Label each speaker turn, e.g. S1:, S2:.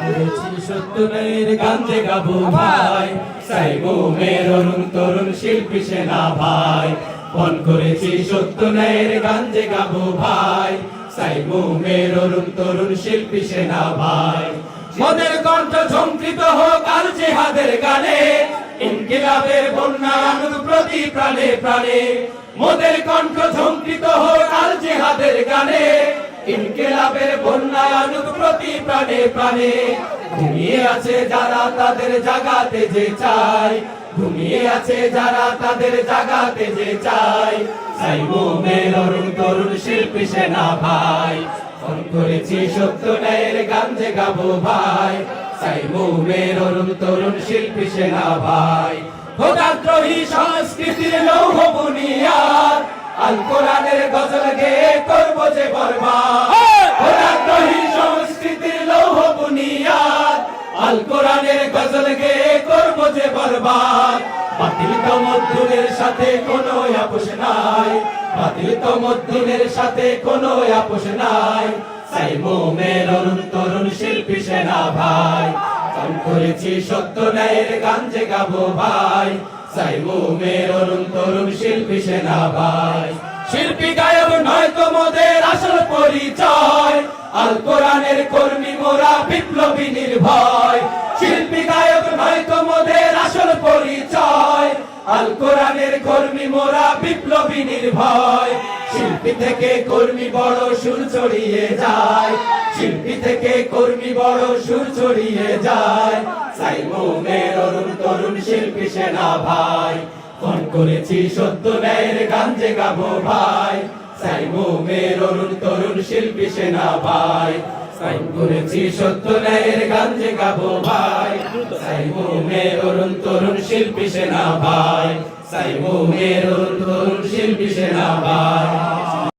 S1: করেছি সত্যনের গান্ধে গাবো ফোন করেছি সত্যনের গান্ধে গাবো ভাই সাইমুমের অরুণ তরুণ শিল্পী সেনা ভাই। মোদের কণ্ঠ ঝঙ্কৃত হোক আল জেহাদের গানে, ইনকিলাবের বন্যা প্রতি প্রাণে প্রাণে। মোদের কণ্ঠ ঝঙ্কৃত প্রাণে প্রাণে ঘুমিয়ে আছে যারা তাদের জাগাতে যে চায়। ঘুমিয়ে আছে যারা তাদের জাগাতে যে অরুণ তরুণ শিল্পী সেনা ভাই। করেছি সত্য ন্যায়ের গান যে গাবো ভাই। তরুণ শিল্পী সেনা ভাই। খোদাদ্রোহী সংস্কৃতির লৌহ বুনিয়াদ আল কোরআনের গজল গেয়ে করব যে বরবাদ। বাতিল তমদ্দুনের সাথে কোনো আপোষ নাই। বাতিল তমদ্দুনের সাথে কোনো আপোষ নাই। সাইমুমের অরুণ তরুণ শিল্পী সেনা ভাই। করেছি সত্য ন্যায়ের গান যে গাবো ভাই। সাইমুমের অরুণ তরুণ শিল্পী সেনা ভাই। শিল্পী গায়ক নয় তো মোদের আসল পরিচয়। আল কোরআনের কর্মী মোরা বিপ্লবী নির্ভয়। আল কোরআনের কর্মী মোরা বিপ্লবী নির্ভয়। শিল্পী থেকে কর্মী বড় সুর ছড়িয়ে যায়। শিল্পী থেকে কর্মী বড় সুর ছড়িয়ে যায়। সাইমুমের অরুণ তরুণ শিল্পী সেনা ভাই। ফোন করেছি সত্য ন্যায়ের গান যে গাবো ভাই। সাইমুমের অরুণ তরুণ শিল্পী সেনা ভাই। সাইম করেছি সত্য ন্যায়ের গান যে গাবো ভাই। সাইমুমের শিল্পী সেনা ভাই অরুণ তরুণ শিল্পী সেনা ভাই